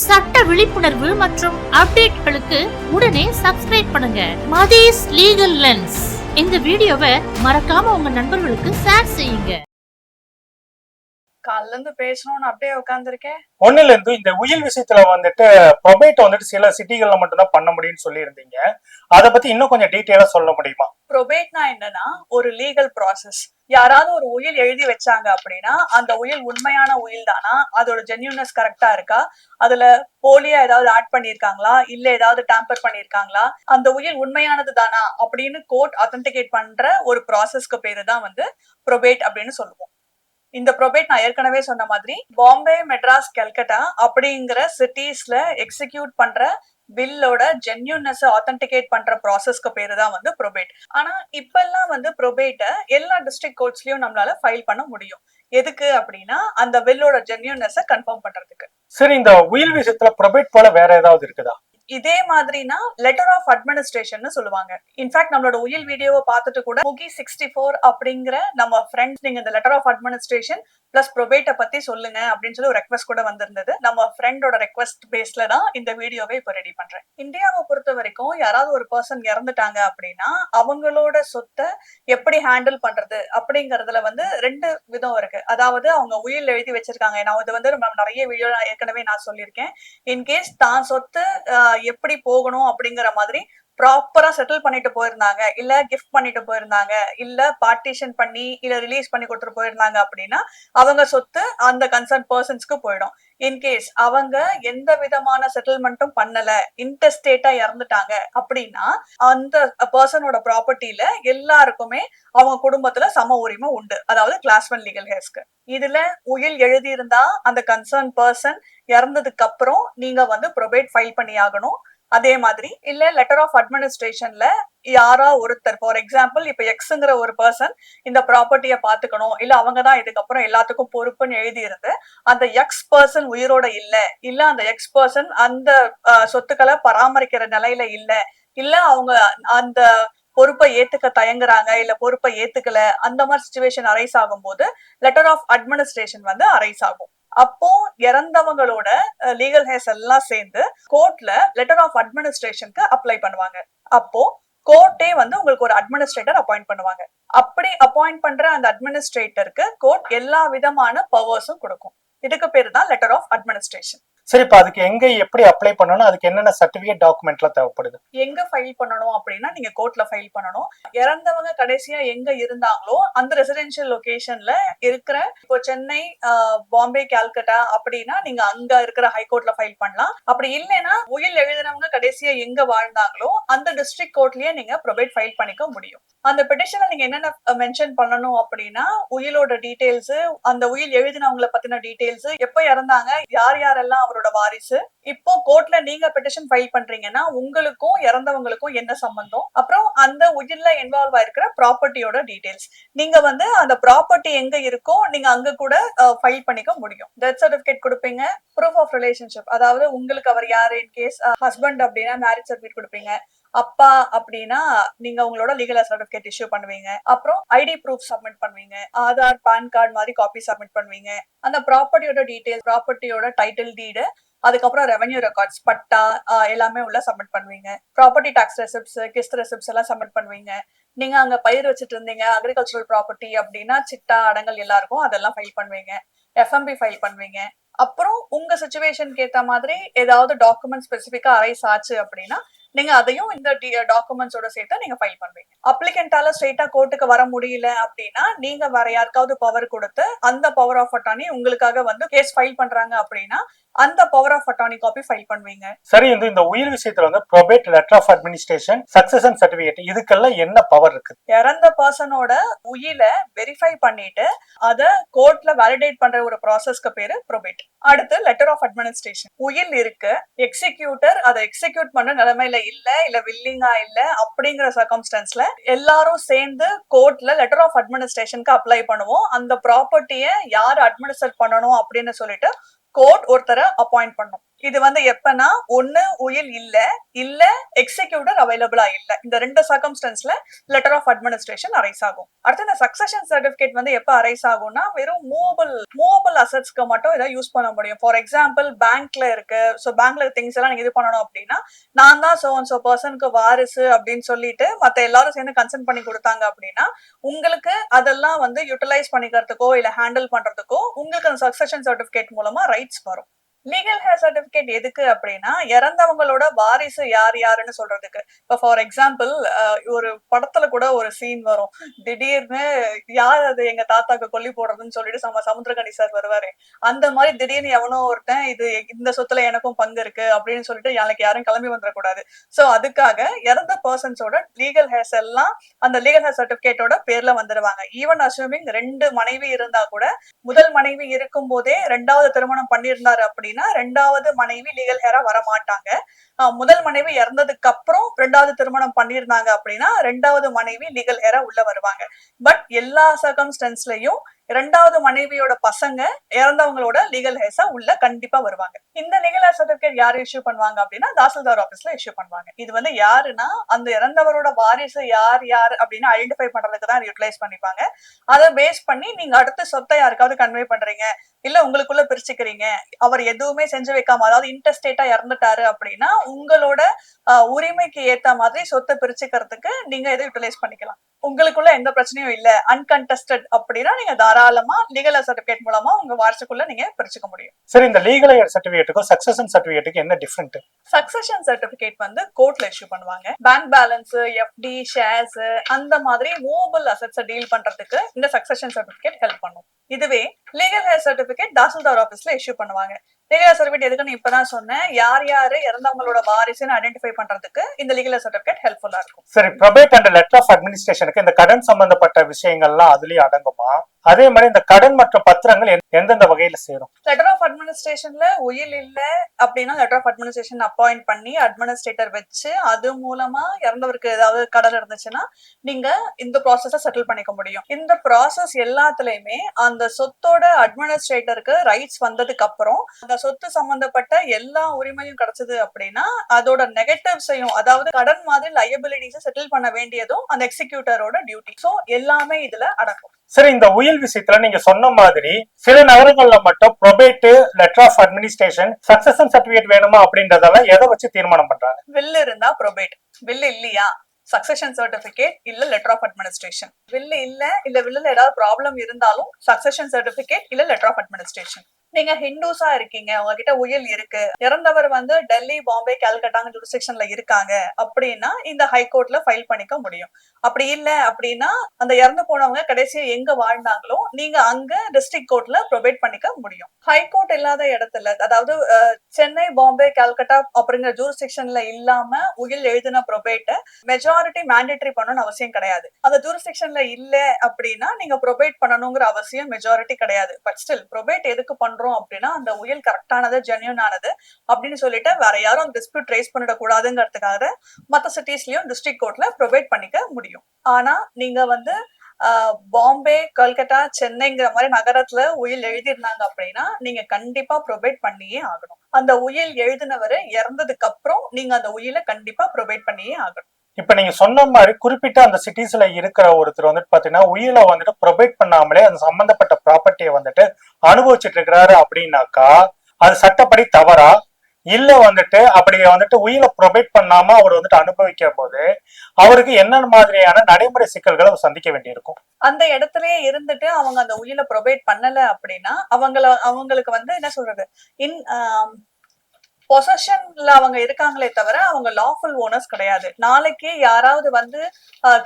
சட்ட விழிப்புணர்வு மற்றும் அப்டேட்களுக்கு உடனே சப்ஸ்கிரைப் பண்ணுங்க. மதீஸ் லீகல் லென்ஸ். இந்த வீடியோவை மறக்காம உங்க நண்பர்களுக்கு ஷேர் செய்யுங்க. காலைல இருந்து பேசணும்னு அப்படியே உட்காந்துருக்கேன் ஒண்ணுல இருந்து இந்த உயில் விஷயத்துல வந்துட்டு ப்ரொபேட் வந்துட்டு சில சிட்டிகள்ல மட்டும்தான் பண்ண முடியும்னு சொல்லியிருந்தீங்க. அதை பத்தி இன்னும் கொஞ்சம் டீட்டெயிலா சொல்ல முடியுமா? ப்ரொபேட்னா என்னன்னா ஒரு லீகல் ப்ராசஸ் யாராவது ஒரு உயில் எழுதி வச்சாங்க அப்படின்னா அந்த உயில் உண்மையான உயில் தானா? அதோட ஜென்யூனஸ் கரெக்டா இருக்கா? அதுல போலியா ஏதாவது ஆட் பண்ணிருக்காங்களா இல்ல ஏதாவது டேம்பர் பண்ணிருக்காங்களா அந்த உயில் உண்மையானது தானா? அப்படின்னு கோர்ட் அத்தன்டிகேட் பண்ற ஒரு ப்ராசஸ்க்கு பேரு தான் வந்து ப்ரொபேட் அப்படின்னு சொல்லுவோம். இந்த ப்ரொபேட் நான் ஏற்கனவே சொன்ன மாதிரி பாம்பே மெட்ராஸ் கல்கட்டா அப்படிங்கிற சிட்டிஸ்ல எக்ஸிக்யூட் பண்ற பில்லோட ஜென்யூனஸ் ஆத்தன்டிகேட் பண்ற ப்ராசஸ்க்கு பேரு தான் வந்து ப்ரொபேட் ஆனா இப்பெல்லாம் வந்து ப்ரொபேட்டை எல்லா டிஸ்ட்ரிக்ட் கோர்ட்ஸ்லயும் நம்மளால ஃபைல் பண்ண முடியும். எதுக்கு அப்படின்னா அந்த பில்லோட ஜென்யூனஸ கன்ஃபார்ம் பண்றதுக்கு. சரி இந்த உயிர் விஷயத்துல ப்ரொபேட் போல வேற ஏதாவது இருக்குதா? இதே மாதிரினா லெட்டர் ஆஃப் அட்மினிஸ்ட்ரேஷன் சொல்லுவாங்க. இன்ஃபேக்ட் நம்மளோட உயில் வீடியோவை பார்த்துட்டு கூட முகி சிக்ஸ்டி ஃபோர் அப்படிங்கிற நம்ம ஃப்ரெண்ட்ஸ் நீங்க இந்த லெட்டர் ஆஃப் அட்மினிஸ்ட்ரேஷன் பிளஸ் ப்ரொபேட்டை பத்தி சொல்லுங்க அப்படின்னு சொல்லி ஒரு ரெக்வஸ்ட் கூட வந்திருந்தது. நம்ம ஃப்ரெண்டோட ரெக்வஸ்ட் பேஸ்ல தான் இந்த வீடியோவை இப்போ ரெடி பண்றேன். இந்தியாவை பொறுத்த வரைக்கும் யாராவது ஒரு பர்சன் இறந்துட்டாங்க அப்படின்னா அவங்களோட சொத்தை எப்படி ஹேண்டில் பண்றது அப்படிங்கறதுல வந்து ரெண்டு விதம் இருக்கு. அதாவது அவங்க உயில் எழுதி வச்சிருக்காங்க. நான் இது வந்து நம்ம நிறைய வீடியோ ஏற்கனவே நான் சொல்லியிருக்கேன். இன்கேஸ் தான் சொத்து எப்படி போகணும் அப்படிங்கிற மாதிரி ப்ராப்பரா செட்டில் பண்ணிட்டு போயிருந்தாங்க. இல்ல கிஃப்ட் பண்ணிட்டு போயிருந்தாங்க. இல்ல பார்ட்டிஷன் பண்ணி இல்ல ரிலீஸ் பண்ணி கொடுத்துட்டு போயிருந்தாங்க அப்படின்னா அவங்க சொத்து அந்த கன்சர்ன் பர்சன்ஸ்க்கு போயிடும். இன்கேஸ் அவங்க எந்த விதமான செட்டில்மெண்ட்டும் பண்ணல இன்டெஸ்டேட்டா இறந்துட்டாங்க அப்படின்னா அந்த பர்சனோட ப்ராப்பர்ட்டில எல்லாருக்குமே அவங்க குடும்பத்துல சம உரிமை உண்டு. அதாவது கிளாஸ் ஒன் லீகல் ஹேர்ஸ்க்கு இதுல உயில் எழுதியிருந்தா அந்த கன்சர்ன் பர்சன் இறந்ததுக்கு அப்புறம் நீங்க வந்து ப்ரொபேட் ஃபைல் பண்ணி ஆகணும். அதே மாதிரி இல்ல லெட்டர் ஆஃப் அட்மினிஸ்ட்ரேஷன்ல யாரா ஒருத்தர் ஃபார் எக்ஸாம்பிள் இப்ப எக்ஸுங்கிற ஒரு பர்சன் இந்த ப்ராப்பர்ட்டியை பாத்துக்கணும் இல்ல அவங்க தான் இதுக்கப்புறம் எல்லாத்துக்கும் பொறுப்புன்னு எழுதி இருந்து அந்த எக்ஸ் பர்சன் உயிரோட இல்ல இல்ல அந்த எக்ஸ் பர்சன் அந்த சொத்துக்களை பராமரிக்கிற நிலையில இல்ல இல்ல அவங்க அந்த பொறுப்பை ஏத்துக்க தயங்குறாங்க இல்ல பொறுப்பை ஏத்துக்கல அந்த மாதிரி சுச்சுவேஷன் அரைஸ் ஆகும்போது லெட்டர் ஆஃப் அட்மினிஸ்ட்ரேஷன் வந்து அரைஸ் ஆகும். அப்போ இறந்தவங்களோட லீகல் ஹேஸ் எல்லாம் சேர்ந்து கோர்ட்ல லெட்டர் ஆஃப் அட்மினிஸ்ட்ரேஷனுக்கு அப்ளை பண்ணுவாங்க. அப்போ கோர்ட்டே வந்து உங்களுக்கு ஒரு அட்மினிஸ்ட்ரேட்டர் அப்பாயிண்ட் பண்ணுவாங்க. அப்படி அப்பாயிண்ட் பண்ற அந்த அட்மினிஸ்ட்ரேட்டருக்கு கோர்ட் எல்லா விதமான பவர்ஸும் கொடுக்கும். இதுக்கு பேரு தான் லெட்டர் ஆஃப் அட்மினிஸ்ட்ரேஷன் சரி இப்ப அதுக்கு எங்க எப்படி அப்ளை பண்ணணும்? அதுக்கு என்னென்ன சர்டிபிகேட் டாக்குமெண்ட்லாம் தேவைப்படுது? எங்க ஃபைல் பண்ணணும் அப்படின்னா நீங்க கோர்ட்ல ஃபைல் பண்ணணும். இறந்தவங்க கடைசியா எங்க இருந்தாங்களோ அந்த ரெசிடென்ஷியல் லொகேஷன்ல இருக்கிற இப்போ சென்னை பாம்பே கால்கட்டா அப்படின்னா நீங்க அங்க இருக்கிற ஹைகோர்ட்ல ஃபைல் பண்ணலாம். அப்படி இல்லைன்னா உயில் எழுதினவங்க கடைசியா எங்க வாழ்ந்தாங்களோ அந்த டிஸ்ட்ரிக்ட் கோர்ட்லயே நீங்க ப்ரொவைட் ஃபைல் பண்ணிக்க முடியும். அந்த பெட்டிஷன்ல நீங்க என்னென்ன மென்ஷன் பண்ணணும் அப்படின்னா உயிலோட டீடைல்ஸ் அந்த உயில் எழுதினவங்களை பத்தின டீடைல்ஸ் எப்ப இறந்தாங்க யார் யாரெல்லாம் அவரோட வாரிசு. இப்போ கோர்ட்ல நீங்க பெட்டிஷன் ஃபைல் பண்றீங்கன்னா உங்களுக்கும் இறந்தவங்களுக்கும் என்ன சம்பந்தம்? அப்புறம் அந்த உயிர்ல இன்வால்வ் ஆயிருக்கிற ப்ராப்பர்ட்டியோட டீடைல்ஸ் நீங்க வந்து அந்த ப்ராப்பர்ட்டி எங்க இருக்கோ நீங்க அங்க கூட ஃபைல் பண்ணிக்க முடியும். டெத் சர்டிபிகேட் கொடுப்பீங்க ப்ரூஃப் ஆஃப் ரிலேஷன்ஷிப் அதாவது உங்களுக்கு அவர் யாரு? இன் கேஸ் ஹஸ்பண்ட் அப்படின்னா மேரேஜ் சர்டிபிகேட் கொடுப்பீங்க. அப்பா அப்படின்னா நீங்க உங்களோட லீகல் சர்டிபிகேட் இஷ்யூ பண்ணுவீங்க. அப்புறம் ஐடி ப்ரூஃப் சப்மிட் பண்ணுவீங்க. ஆதார் பான் கார்டு மாதிரி காப்பி சப்மிட் பண்ணுவீங்க. அந்த ப்ராப்பர்ட்டியோட டீடைல் ப்ராப்பர்ட்டியோட டைட்டில் டீடு அதுக்கப்புறம் ரெவன்யூ ரெக்கார்ட்ஸ் பட்டா எல்லாமே உள்ள சப்மிட் பண்ணுவீங்க. ப்ராப்பர்ட்டி டாக்ஸ் ரெசிப்ட்ஸ் கிஸ்ட் ரெசிப்ட்ஸ் எல்லாம் சப்மிட் பண்ணுவீங்க. நீங்க அங்க பயிர் வச்சுட்டு இருந்தீங்க அக்ரிகல்ச்சரல் ப்ராப்பர்ட்டி அப்படின்னா சிட்டா அடங்கல் எல்லாருக்கும் அதெல்லாம் ஃபைல் பண்ணுவீங்க. எஃப்எம்பி ஃபைல் பண்ணுவீங்க. அப்புறம் உங்க சுச்சுவேஷனுக்கு ஏத்த மாதிரி ஏதாவது டாக்குமெண்ட் ஸ்பெசிஃபிக்கா அரைஸ் ஆச்சு அப்படின்னா நீங்க அதையும் இந்த டாக்குமெண்ட்ஸோட சேர்த்து நீங்க ஃபைல் பண்ணுவீங்க. அப்ளிகண்டால ஸ்ட்ரெயிட்டா கோர்ட்டுக்கு வர முடியல அப்படின்னா நீங்க வேற யாருக்காவது பவர் கொடுத்து அந்த பவர் ஆஃப் அட்டானி உங்களுக்காக வந்து கேஸ் ஃபைல் பண்றாங்க அப்படின்னா அந்த power of attorney copy file பண்ணுவீங்க. சரி இந்த இந்த உயில் விஷயத்துல வந்து probate letter of administration succession certificate இதுக்கெல்லாம் என்ன பவர் இருக்குது இறந்த பர்சனோட உயில வெரிஃபை பண்ணிட்டு அத கோர்ட்ல வேலிடேட் பண்ற ஒரு ப்ராசஸ்க்கு பேரு ப்ரொபேட் அடுத்து லெட்டர் ஆஃப் அட்மினிஸ்ட்ரேஷன் உயில் இருக்கு எக்ஸிக்யூட்டர் அதை எக்ஸிக்யூட் பண்ண நிலைமையில இல்ல இல்ல வில்லிங்கா இல்ல அப்படிங்கிற சர்க்கம்ஸ்டன்ஸ்ல எல்லாரும் சேர்ந்து கோர்ட்ல லெட்டர் ஆஃப் அட்மினிஸ்ட்ரேஷனுக்கு அப்ளை பண்ணுவோம். அந்த ப்ராப்பர்ட்டிய யார் அட்மினிஸ்டர் பண்ணணும் அப்படின்னு சொல்லிட்டு கோர்ட் ஒருத்தரை அப்பாயிண்ட் பண்ணும். இது வந்து எப்பனா ஒண்ணு உயில் இல்ல இல்ல எக்ஸிக்யூட்டர் அவைலபிளா இல்ல. இந்த ரெண்டு சர்க்கம்ஸ்டன்ஸ்ல லெட்டர் ஆஃப் அட்மினிஸ்ட்ரேஷன் அரைஸ் ஆகும். அடுத்து இந்த சக்சஷன் சர்டிபிகேட் வந்து எப்ப அரைஸ் ஆகும்னா வெறும் மூவபிள் மூவபிள் அசட்ஸ்க்கு மட்டும் இதை யூஸ் பண்ண முடியும். ஃபார் எக்ஸாம்பிள் பேங்க்ல இருக்கு. ஸோ பேங்க்ல திங்ஸ் எல்லாம் நீங்க இது பண்ணணும் அப்படின்னா நான் தான் சோ சோ பர்சனுக்கு வாரிசு அப்படின்னு சொல்லிட்டு மத்த எல்லாரும் சேர்ந்து கன்சென்ட் பண்ணி கொடுத்தாங்க அப்படின்னா உங்களுக்கு அதெல்லாம் வந்து யூட்டிலைஸ் பண்ணிக்கிறதுக்கோ இல்ல ஹேண்டில் பண்றதுக்கோ உங்களுக்கு அந்த சக்சஷன் சர்டிபிகேட் மூலமா ரைட்ஸ் வரும். லீகல் ஹேர் சர்டிபிகேட் எதுக்கு அப்படின்னா இறந்தவங்களோட வாரிசு யார் யாருன்னு சொல்றதுக்கு. இப்ப ஃபார் எக்ஸாம்பிள் ஒரு படத்துல கூட ஒரு சீன் வரும். திடீர்னு யார் அது எங்க தாத்தாக்கு கொல்லி போடுறதுன்னு சொல்லிட்டு நம்ம சார் வருவாரு. அந்த மாதிரி திடீர்னு எவனோ ஒருத்தன் இது இந்த சொத்துல எனக்கும் பங்கு இருக்கு அப்படின்னு சொல்லிட்டு எனக்கு யாரும் கிளம்பி வந்துடக்கூடாது. சோ அதுக்காக இறந்த பர்சன்ஸோட லீகல் ஹேர்ஸ் எல்லாம் அந்த லீகல் ஹேர் சர்டிபிகேட்டோட பேர்ல வந்துடுவாங்க ஈவன் அசூமிங் ரெண்டு மனைவி இருந்தா கூட முதல் மனைவி இருக்கும் போதே ரெண்டாவது திருமணம் பண்ணியிருந்தாரு அப்படின்னா ரெண்டாவது மனைவி லீகல் ஹேரா வர மாட்டாங்க முதல் மனைவி இறந்ததுக்கு அப்புறம் ரெண்டாவது திருமணம் பண்ணியிருந்தாங்க அப்படின்னா ரெண்டாவது மனைவி லீகல் ஹேரா உள்ள வருவாங்க. பட் எல்லா சர்க்கம்ஸ்டன்ஸ்லயும் இரண்டாவது மனைவியோட பசங்க இறந்தவங்களோட லீகல் ஹேஸா உள்ள கண்டிப்பா வருவாங்க. இந்த லீகல் ஹேர் சர்டிபிகேட் யாரு இஷ்யூ பண்ணுவாங்க அப்படின்னா தாசில்தார் ஆபீஸ்ல இஷ்யூ பண்ணுவாங்க. இது வந்து யாருன்னா அந்த இறந்தவரோட வாரிசு யார் யார் அப்படின்னு ஐடென்டிஃபை பண்றதுக்கு தான் யூட்டிலைஸ் பண்ணிப்பாங்க. அதை பேஸ் பண்ணி நீங்க அடுத்த சொத்தை யாருக்காவது கன்வே பண்றீங்க. இல்ல உங்களுக்குள்ள பிரிச்சுக்கிறீங்க. அவர் எதுவுமே செஞ்சு வைக்காம அதாவது இன்டர்ஸ்டேட்டா இறந்துட்டாரு அப்படின்னா உங்களோட உரிமைக்கு ஏத்த மாதிரி சொத்தை பிரிச்சுக்கிறதுக்கு நீங்க இதை யூட்டிலைஸ் பண்ணிக்கலாம். உங்களுக்குள்ள எந்த பிரச்சனையும் இல்ல. அன்கன்டெஸ்டட் அப்படின்னா நீங்க தாராளமா லீகல் சர்டிபிகேட் மூலமா உங்க வாரிசுக்குள்ள நீங்க பிரிச்சுக்க முடியும். சரி இந்த லீகல் சர்டிபிகேட்டுக்கும் சக்சஷன் சர்டிபிகேட்டுக்கு என்ன டிஃபரெண்ட் சக்சஷன் சர்டிபிகேட் வந்து கோர்ட்ல இஷ்யூ பண்ணுவாங்க. பேங்க் பேலன்ஸ் எஃப்டி ஷேர்ஸ் அந்த மாதிரி மூவபிள் அசட்ஸை டீல் பண்றதுக்கு இந்த சக்சஷன் சர்டிபிகேட் ஹெல்ப் பண்ணும். இதுவே லீகல் ஹேர் சர்டிபிகேட் தாசில்தார் ஆபீஸ்ல இஷ்யூ பண்ணுவாங்க. லீகல் ஹேர் சர்டிபிகேட் எதுக்குன்னு இப்பதான் சொன்னேன். யார் யாரு இறந்தவங்களோட வாரிசுன்னு ஐடென்டிஃபை பண்றதுக்கு இந்த லீகல் ஹேர் சர்டிபிகேட் ஹெல்ப்ஃபுல்லா இருக்கும். சரி ப்ரொபேட் அண்ட் லெட்டர் ஆஃப் அட்மினிஸ்ட்ரேஷனுக்கு இந்த கடன் சம்பந்தப்பட்ட விஷயங்கள்லாம் அதுலயும் அடங்குமா? அதே மாதிரி இந்த கடன் மற்றும் பத்திரங்கள் எந்த- எந்தெந்த வகையில சேரும்? லெட்டர் ஆஃப் அட்மினிஸ்ட்ரேஷன்ல உயில் இல்ல அப்படின்னா லெட்டர் ஆஃப் அட்மினிஸ்ட்ரேஷன் அப்பாயிண்ட் பண்ணி அட்மினிஸ்ட்ரேட்டர் வச்சு அது மூலமா இறந்தவருக்கு ஏதாவது கடன் இருந்துச்சுன்னா நீங்க இந்த ப்ராசஸ செட்டில் பண்ணிக்க முடியும். இந்த ப்ராசஸ் எல்லாத்துலயுமே அந்த சொத்தோட அட்மினிஸ்ட்ரேட்டருக்கு ரைட்ஸ் வந்ததுக்கு அப்புறம் அந்த சொத்து சம்பந்தப்பட்ட எல்லா உரிமையும் கிடைச்சது அப்படின்னா அதோட நெகட்டிவ்ஸையும் அதாவது கடன் மாதிரி லயபிலிட்டிஸை செட்டில் பண்ண வேண்டியதும் அந்த எக்ஸிக்யூட்டரோட டியூட்டி ஸோ எல்லாமே இதுல அடக்கும் சரி இந்த உயில் விஷயத்துல நீங்க சொன்ன மாதிரி சில நகரங்கள்ல மட்டும் probate letter of administration succession certificate வேணுமா அப்படின்றதெல்லாம் எதை வச்சு தீர்மானம் பண்றாங்க? வில் இருந்தா ப்ரொபேட் வில் இல்லையா? சக்சஷன் சர்டிபிகேட் இல்ல லெட்டர் ஆஃப் அட்மினிஸ்ட்ரேஷன் வில்லு இல்ல இல்ல வில்லுல ஏதாவது ப்ராப்ளம் இருந்தாலும் சக்சஷன் சர்டிபிகேட் இல்ல லெட்டர் ஆஃப் அட்மினிஸ்ட்ரேஷன் நீங்க ஹிந்துஸா இருக்கீங்க உங்ககிட்ட உயில் இருக்கு இறந்தவர் வந்து டெல்லி பாம்பே கல்கட்டாங்க ஜுரிஸ்டிக்ஷன்ல இருக்காங்க அப்படின்னா இந்த ஹைகோர்ட்ல ஃபைல் பண்ணிக்க முடியும். அப்படி இல்ல அப்படின்னா அந்த இறந்து போனவங்க கடைசியா எங்க வாழ்ந்தாங்களோ நீங்க அங்க டிஸ்ட்ரிக்ட் கோர்ட்ல ப்ரொவைட் பண்ணிக்க முடியும். ஹைகோர்ட் இல்லாத இடத்துல அதாவது அஹ், சென்னை பாம்பே கல்கட்டா அப்படிங்கிற ஜூரிஸ்டிக்ஷன்ல இல்லாம உயில் எழுதின ப்ரொபேட்டை மெஜாரிட்டி மேண்டேட்டரி பண்ணணும்னு அவசியம் கிடையாது. அந்த ஜூரிஸ்டிக்ஷன்ல இல்ல அப்படின்னா நீங்க ப்ரொபேட் பண்ணணுங்கிற அவசியம் மெஜாரிட்டி கிடையாது. பட் ஸ்டில் ப்ரொபேட் எதுக்கு பண்றோம்? அப்படின்னா அந்த உயில் கரெக்டானது ஜென்யூன் ஆனது அப்படின்னு சொல்லிட்டு வேற யாரும் டிஸ்பியூட் ரைஸ் பண்ணிடக்கூடாதுங்கிறதுக்காக மத்த சிட்டிஸ்லயும் டிஸ்ட்ரிக்ட் கோர்ட்ல ப்ரொவைட் பண்ணிக்க முடியும். ஆனா நீங்க வந்து ஆஹ், பாம்பே கல்கட்டா சென்னைங்கிற மாதிரி நகரத்துல உயில் எழுதியிருந்தாங்க அப்படின்னா நீங்க கண்டிப்பா ப்ரொவைட் பண்ணியே ஆகணும். அந்த உயில் எழுதினவர் இறந்ததுக்கு அப்புறம் நீங்க அந்த உயிலை கண்டிப்பா ப்ரொவைட் பண்ணியே ஆகணும். இப்ப நீங்க சொன்ன மாதிரி குறிப்பிட்ட அந்த சிட்டிஸ்ல இருக்கிற ஒருத்தர் வந்துட்டு பாத்தீங்கன்னா உயில வந்துட்டு ப்ரொவைட் பண்ணாமலே அந்த சம்பந்தப்பட்ட ப்ராப்பர்ட்டியை வந்துட்டு அனுபவிச்சுட்டு இருக்கிறாரு அப்படின்னாக்கா அது சட்டப்படி தவறா? இல்ல வந்துட்டு அப்படி வந்துட்டு உயிரை ப்ரொவைட் பண்ணாம அவர் வந்துட்டு அனுபவிக்க போது அவருக்கு என்ன மாதிரியான நடைமுறை சிக்கல்களை அவர் சந்திக்க வேண்டியிருக்கும்? அந்த இடத்துலயே இருந்துட்டு அவங்க அந்த உயிரை ப்ரொவைட் பண்ணல அப்படின்னா அவங்கள அவங்களுக்கு வந்து என்ன சொல்றது? இன் பொசஷன்ல அவங்க இருக்காங்களே தவிர அவங்க லாஃபுல் ஓனர்ஸ் கிடையாது. நாளைக்கே யாராவது வந்து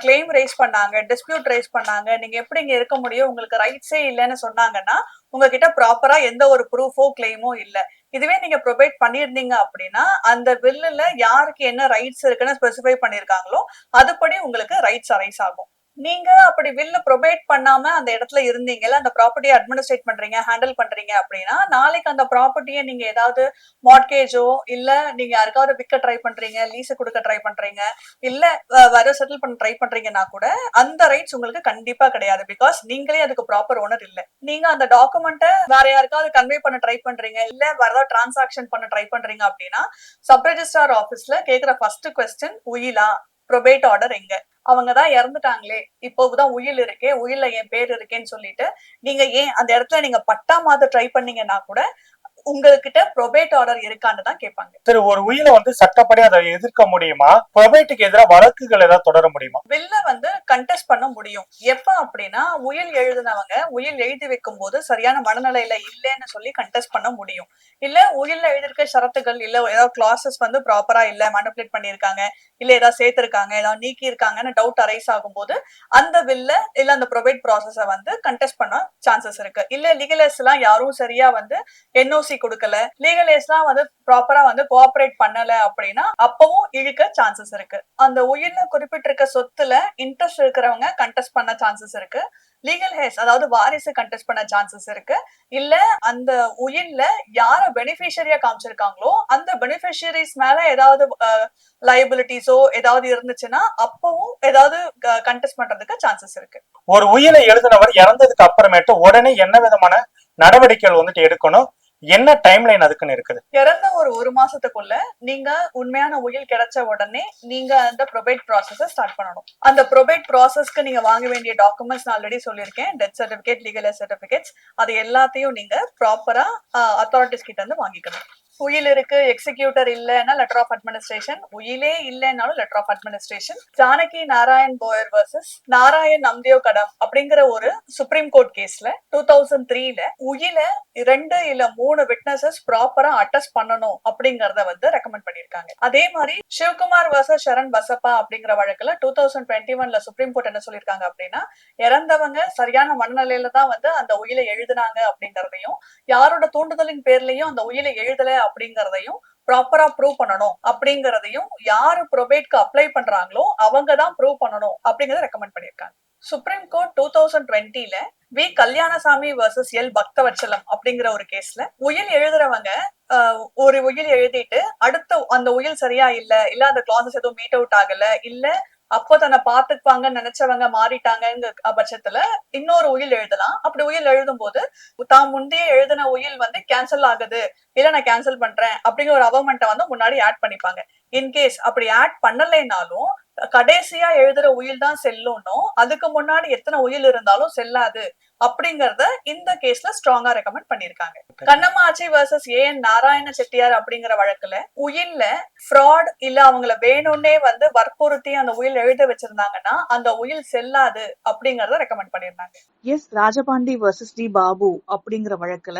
கிளைம் ரைஸ் பண்ணாங்க டிஸ்பியூட் ரைஸ் பண்ணாங்க நீங்க எப்படி இங்க இருக்க முடியும் உங்களுக்கு ரைட்ஸே இல்லைன்னு சொன்னாங்கன்னா உங்ககிட்ட ப்ராப்பரா எந்த ஒரு ப்ரூஃபோ கிளைமோ இல்ல. இதுவே நீங்க ப்ரொவைட் பண்ணியிருந்தீங்க அப்படின்னா அந்த பில்லுல யாருக்கு என்ன ரைட்ஸ் இருக்குன்னு ஸ்பெசிஃபை பண்ணிருக்காங்களோ அதுபடி உங்களுக்கு ரைட்ஸ் அரைஸ் ஆகும். நீங்க அப்படி வில்ல ப்ரொபேட் பண்ணாம அந்த இடத்துல இருந்தீங்கல்ல அந்த ப்ராப்பர்ட்டியை அட்மினிஸ்ட்ரேட் பண்றீங்க ஹேண்டில் பண்றீங்க அப்படின்னா நாளைக்கு அந்த ப்ராப்பர்ட்டியை நீங்க ஏதாவது மார்க்கேஜோ இல்ல நீங்க யாருக்காவது விற்க ட்ரை பண்றீங்க லீஸ் கொடுக்க ட்ரை பண்றீங்க இல்ல வர செட்டில் பண்ண ட்ரை பண்றீங்கன்னா கூட அந்த ரைட்ஸ் உங்களுக்கு கண்டிப்பா கிடையாது. பிகாஸ் நீங்களே அதுக்கு ப்ராப்பர் ஓனர் இல்ல. நீங்க அந்த டாக்குமெண்ட்டை வேற யாருக்காவது கன்வே பண்ண ட்ரை பண்றீங்க இல்ல வேற ஏதாவது டிரான்சாக்ஷன் பண்ண ட்ரை பண்றீங்க அப்படின்னா சப் ரெஜிஸ்ட்ரார் ஆபீஸ்ல கேக்குற ஃபர்ஸ்ட் கொஸ்டின் உயிலா ப்ரொபேட் ஆர்டர் எங்க? அவங்க தான் இறந்துட்டாங்களே. இப்போதான் உயில் இருக்கே உயில்ல என் பேர் இருக்கேன்னு சொல்லிட்டு நீங்க ஏன் அந்த இடத்துல நீங்க பட்டா மாத்த ட்ரை பண்ணீங்கன்னா கூட உங்ககிட்ட ப்ரொபேட் ஆர்டர் இருக்கான்னு தான் கேட்பாங்க சரி ஒரு உயிரை வந்து சட்டப்படி அதை எதிர்க்க முடியுமா? ப்ரொபேட்டுக்கு எதிராக வழக்குகள் ஏதாவது தொடர முடியுமா? வில்ல வந்து கண்டெஸ்ட் பண்ண முடியும். எப்ப அப்படின்னா உயில் எழுதினவங்க உயில் எழுதி வைக்கும் போது சரியான மனநிலையில இல்லைன்னு சொல்லி கண்டெஸ்ட் பண்ண முடியும். இல்ல உயில்ல எழுதியிருக்க ஷரத்துகள் இல்ல ஏதாவது கிளாஸஸ் வந்து ப்ராப்பரா இல்ல மேனிபுலேட் பண்ணிருக்காங்க இல்ல ஏதாவது சேர்த்திருக்காங்க ஏதாவது நீக்கி இருக்காங்கன்னு டவுட் அரைஸ் ஆகும்போது அந்த வில்ல இல்ல அந்த ப்ரொபேட் ப்ராசஸ வந்து கண்டெஸ்ட் பண்ண சான்சஸ் இருக்கு. இல்ல லீகலைஸ் எல்லாம் யாரும் சரியா வந்து என்ஓசி கொடுக்கல. லீகலைஸ் எல்லாம் வந்து ப்ராப்பரா வந்து கோஆபரேட் பண்ணல அப்படின்னா அப்பவும் இழுக்க சான்சஸ் இருக்கு. அந்த உயிர்ல குறிப்பிட்டிருக்க சொத்துல இன்ட்ரெஸ்ட் இருக்கிறவங்க கண்டெஸ்ட் பண்ண சான்சஸ் இருக்கு. லீகல் ஹேஸ் அதாவது வாரிசு கண்டெஸ்ட் பண்ண சான்சஸ் இருக்கு. இல்ல அந்த உயிர்ல யார பெனிஃபிஷரியா காமிச்சிருக்காங்களோ அந்த பெனிஃபிஷரிஸ் மேல ஏதாவது லைபிலிட்டிஸோ ஏதாவது இருந்துச்சுன்னா அப்பவும் ஏதாவது கண்டெஸ்ட் பண்றதுக்கு சான்சஸ் இருக்கு. ஒரு உயிரை எழுதினவர் இறந்ததுக்கு அப்புறமேட்டு உடனே என்ன விதமான நடவடிக்கைகள் வந்துட்டு எடுக்கணும்? என்ன டைம் லைன் அதுக்குன்னு இருக்குது? இறந்த ஒரு ஒரு மாசத்துக்குள்ள நீங்க உண்மையான உயில் கிடைச்ச உடனே நீங்க அந்த ப்ரொபேட் ப்ராசஸ ஸ்டார்ட் பண்ணணும். அந்த ப்ரொபேட் ப்ராசஸ்க்கு நீங்க வாங்க வேண்டிய டாக்குமெண்ட்ஸ் நான் ஆல்ரெடி சொல்லியிருக்கேன். டெத் சர்டிபிகேட் லீகல் சர்டிபிகேட்ஸ் அது எல்லாத்தையும் நீங்க ப்ராப்பரா அத்தாரிட்டிஸ் கிட்ட இருந்து வாங்கிக்கணும். உயில் இருக்கு எக்ஸிக்யூட்டர் இல்லைன்னா லெட்டர் ஆஃப் அட்மினிஸ்ட்ரேஷன் உயிலே இல்லைன்னாலும் letter of administration Janaki Narayan Boyar versus Narayan Namdeo Kadam அப்படிங்கிற ஒரு சுப்ரீம் கோர்ட் கேஸ்ல டூ தௌசண்ட் த்ரீல உயில ரெண்டு இல்ல மூணு விட்னஸஸ் ப்ராப்பரா அட்டஸ்ட் பண்ணணும் அப்படிங்கறத வந்து ரெக்கமெண்ட் பண்ணிருக்காங்க அதே மாதிரி சிவகுமார் வர்சஸ் சரண் பசப்பா அப்படிங்கிற வழக்குல டூ தௌசண்ட் டுவெண்ட்டி ஒன்ல சுப்ரீம் கோர்ட் என்ன சொல்லிருக்காங்க அப்படின்னா இறந்தவங்க சரியான மனநிலையில தான் வந்து அந்த உயிலை எழுதுனாங்க அப்படிங்கறதையும் யாரோட தூண்டுதலின் பேர்லயும் அந்த உயிலை எழுதல அப்படிங்கறதையும் ப்ராப்பரா ப்ரூவ் பண்ணணும். அப்படிங்கறதையும் யாரு ப்ரொபேட்க்கு அப்ளை பண்றாங்களோ அவங்க தான் ப்ரூவ் பண்ணணும் அப்படிங்கறத ரெக்கமெண்ட் பண்ணியிருக்காங்க. Supreme court two thousand டுவெண்ட்டில V Kalyanasamy versus L Bhaktavatsalam அப்படிங்கிற ஒரு கேஸ்ல உயில் எழுதுறவங்க ஒரு உயில் எழுதிட்டு அடுத்த அந்த உயில் சரியா இல்ல இல்ல அந்த கிளாசஸ் எதுவும் மீட் அவுட் ஆகல இல்ல அப்போ தன்னை பாத்துப்பாங்கன்னு நினைச்சவங்க மாறிட்டாங்க பட்சத்துல இன்னொரு உயில் எழுதலாம். அப்படி உயில் எழுதும் போது தான் முந்தைய எழுதின உயில் வந்து கேன்சல் ஆகுது. இல்ல நான் கேன்சல் பண்றேன். அப்படிங்கிற ஒரு அவமெண்ட்டை வந்து முன்னாடி ஆட் பண்ணிப்பாங்க. இன்கேஸ் அப்படி ஆட் பண்ணலைனாலும் கடைசியா எழுதுற உயில் தான் செல்லும்னும் அதுக்கு முன்னாடி எத்தனை உயில் இருந்தாலும் செல்லாது அப்படிங்கறத இந்த கேஸ்ல ஸ்ட்ராங்கா ரெக்கமெண்ட் பண்ணிருக்காங்க. Kannammachi versus A N Narayana Chettiar அப்படிங்கிற வழக்குல உயில்ல ஃப்ராட் இல்ல அவங்கள வேணும்னே வந்து வற்புறுத்தி அந்த உயில் எழுத வச்சிருந்தாங்கன்னா அந்த உயில் செல்லாது அப்படிங்கறத ரெக்கமெண்ட் பண்ணிருந்தாங்க. S Rajapandi versus T Babu அப்படிங்கிற வழக்குல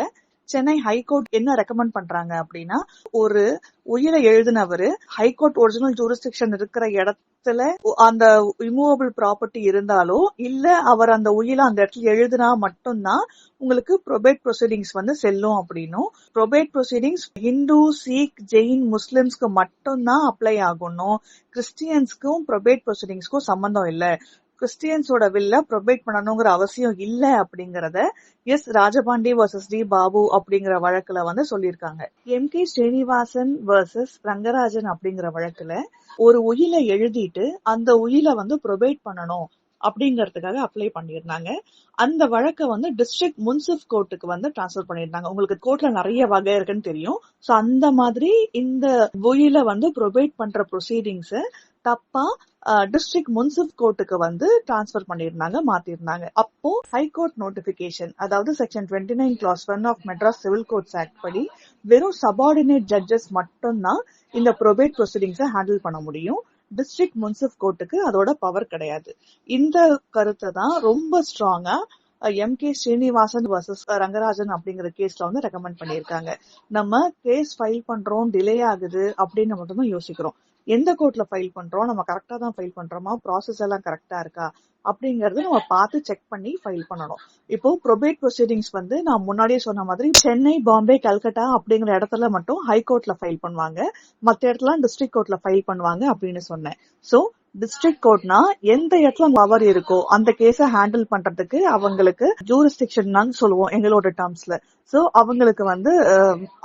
சென்னை ஹைகோர்ட் என்ன ரெக்கமெண்ட் பண்றாங்க அப்படின்னா ஒரு உயிரை எழுதினவர் ஹைகோர்ட் ஒரிஜினல் ஜூரிஸ்டிக்ஷன் இருக்கிற இடத்துல அந்த ரிமூவபிள் ப்ராப்பர்ட்டி இருந்தாலோ இல்ல அவர் அந்த உயிரை அந்த இடத்துல எழுதினா மட்டும்தான் உங்களுக்கு ப்ரொபேட் ப்ரொசீடிங்ஸ் வந்து செல்லும் அப்படின்னும் ப்ரொபேட் ப்ரொசீடிங்ஸ் ஹிந்து சீக் ஜெயின் முஸ்லிம்ஸ்க்கு மட்டும்தான் அப்ளை ஆகணும் கிறிஸ்டியன்ஸ்க்கும் ப்ரொபேட் ப்ரொசீடிங்ஸ்க்கும் சம்பந்தம் இல்ல. கிறிஸ்டியன்ஸோட வில்ல ப்ரொவைட் பண்ணணுங்கிற அவசியம் இல்ல அப்படிங்கறத S Rajapandi versus T Babu அப்படிங்கிற வழக்குல வந்து சொல்லியிருக்காங்க. M K Srinivasan versus Rangarajan அப்படிங்கிற வழக்குல ஒரு உயில எழுதிட்டு அந்த உயில வந்து ப்ரொவைட் பண்ணணும் அப்படிங்கறதுக்காக அப்ளை பண்ணியிருந்தாங்க. அந்த வழக்கை வந்து டிஸ்ட்ரிக்ட் முன்சிப் கோர்ட்டுக்கு வந்து டிரான்ஸ்ஃபர் பண்ணியிருந்தாங்க. உங்களுக்கு கோர்ட்ல நிறைய வகை இருக்குன்னு தெரியும். சோ அந்த மாதிரி இந்த உயில வந்து ப்ரொவைட் பண்ற ப்ரொசீடிங்ஸ் தப்பா டிஸ்ட்ரிக்ட் முன்சிப் கோர்ட்டுக்கு வந்து டிரான்ஸ்பர் பண்ணியிருந்தாங்க மாத்திருந்தாங்க அப்போ ஹைகோர்ட் நோட்டிபிகேஷன் அதாவது section twenty nine class one of Madras civil courts act படி வெறும் சபார்டினேட் ஜட்ஜஸ் மட்டும்தான் இந்த ப்ரொபேட் ப்ரொசீடிங்ஸை ஹேண்டில் பண்ண முடியும். டிஸ்ட்ரிக்ட் முன்சிப் கோர்ட்டுக்கு அதோட பவர் கிடையாது. இந்த கருத்தை தான் ரொம்ப ஸ்ட்ராங்கா M K Srinivasan versus Rangarajan அப்படிங்கிற கேஸ்ல வந்து ரெக்கமெண்ட் பண்ணியிருக்காங்க. நம்ம கேஸ் ஃபைல் பண்றோம் டிலே ஆகுது அப்படின்னு மட்டும்தான் யோசிக்கிறோம். எந்த கோர்ட்ல ஃபைல் பண்றோம்? நம்ம கரெக்டா தான் ஃபைல் பண்றோமா? ப்ராசஸ் எல்லாம் கரெக்டா இருக்கா? அப்படிங்கறது நம்ம பார்த்து செக் பண்ணி ஃபைல் பண்ணணும். இப்போ ப்ரொபேட் ப்ரொசீடிங்ஸ் வந்து நான் முன்னாடியே சொன்ன மாதிரி சென்னை பாம்பே கல்கட்டா அப்படிங்கிற இடத்துல மட்டும் ஹை கோர்ட்ல ஃபைல் பண்ணுவாங்க. மத்த இடத்துல டிஸ்ட்ரிக்ட் கோர்ட்ல ஃபைல் பண்ணுவாங்க அப்படின்னு சொன்னேன். சோ டிஸ்ட்ரிக்ட் கோர்ட்னா எந்த இடத்துல பவர் இருக்கோ அந்த கேஸ ஹேண்டில் பண்றதுக்கு அவங்களுக்கு ஜூரிஸ்டிக்ஷன் சொல்லுவோம் எங்களோட டேர்ம்ஸ்ல சோ அவங்களுக்கு வந்து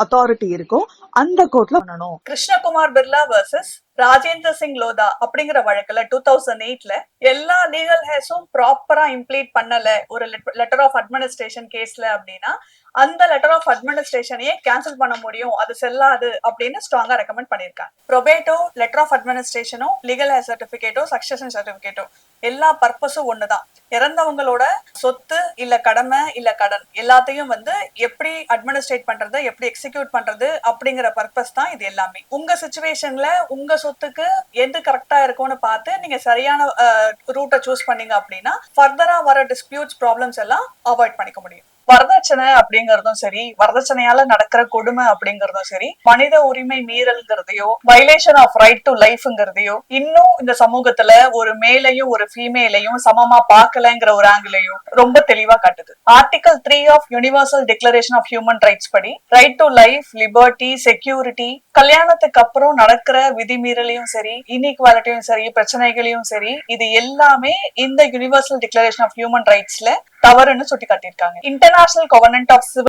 அத்தாரிட்டி இருக்கும். அந்த கோர்ட்ல பண்ணணும். கிருஷ்ணகுமார் பிர்லா வர்சஸ் ராஜேந்திர சிங் லோதா அப்படிங்கிற வழக்குல டூ தௌசண்ட் எயிட்ல எல்லா லீகல் ஹேஸும் ப்ராப்பரா இம்ப்ளீட் பண்ணல. ஒரு லெட்டர் ஆஃப் அட்மினிஸ்ட்ரேஷன் கேஸ்ல அப்படின்னா அந்த லெட்டர் ஆஃப் அட்மினிஸ்ட்ரேஷனையே கேன்சல் பண்ண முடியும். அது செல்லாது அப்படின்னு ஸ்ட்ராங்கா ரெக்கமெண்ட் பண்ணிருக்காங்க. ப்ரொபேட்டோ லெட்டர் ஆஃப் அட்மினிஸ்ட்ரேஷனும் லீகல் சர்டிபிகேட்டோ சக்சஷன் சர்டிபிகேட்டோ எல்லா பர்பஸும் ஒண்ணுதான். இறந்தவங்களோட சொத்து இல்ல கடமை இல்ல கடன் எல்லாத்தையும் வந்து எப்படி அட்மினிஸ்ட்ரேட் பண்றது எப்படி எக்ஸிக்யூட் பண்றது அப்படிங்கிற பர்பஸ் தான் இது எல்லாமே. உங்க சுச்சுவேஷன்ல உங்க சொத்துக்கு எது கரெக்டா இருக்கும்னு பார்த்து நீங்க சரியான ரூட்டை சூஸ் பண்ணீங்க அப்படின்னா ஃபர்தரா வர டிஸ்பியூட்ஸ் ப்ராப்ளம்ஸ் எல்லாம் அவாய்ட் பண்ணிக்க முடியும். வரதட்சணை அப்படிங்கறதும் சரி வரதட்சணையால நடக்கிற கொடுமை அப்படிங்கறதும் சரி மனித உரிமை மீறல்ங்கிறதையோ வைலேஷன் ஆஃப் ரைட் டு லைஃப்ங்கிறதையோ இன்னும் இந்த சமூகத்துல ஒரு மேலையும் ஒரு ஃபீமேலையும் சமமா பார்க்கலங்கிற ஒரு ஆங்கிலையும் ரொம்ப தெளிவா காட்டுது. Article three of universal declaration of human rights படி right to life liberty security கல்யாணத்துக்கு அப்புறம் நடக்கிற விதிமீறலையும் சரி இன்இக்வாலிட்டியும் சரி பிரச்சனைகளையும் சரி இது எல்லாமே இந்த யுனிவர்சல் டிக்ளரேஷன் ஆஃப் ஹியூமன் ரைட்ஸ்ல தவறுன்னு சுட்டி காட்டியிருக்காங்க இன்டர்நேஷனல் கவர்னன்ட் ஆஃப்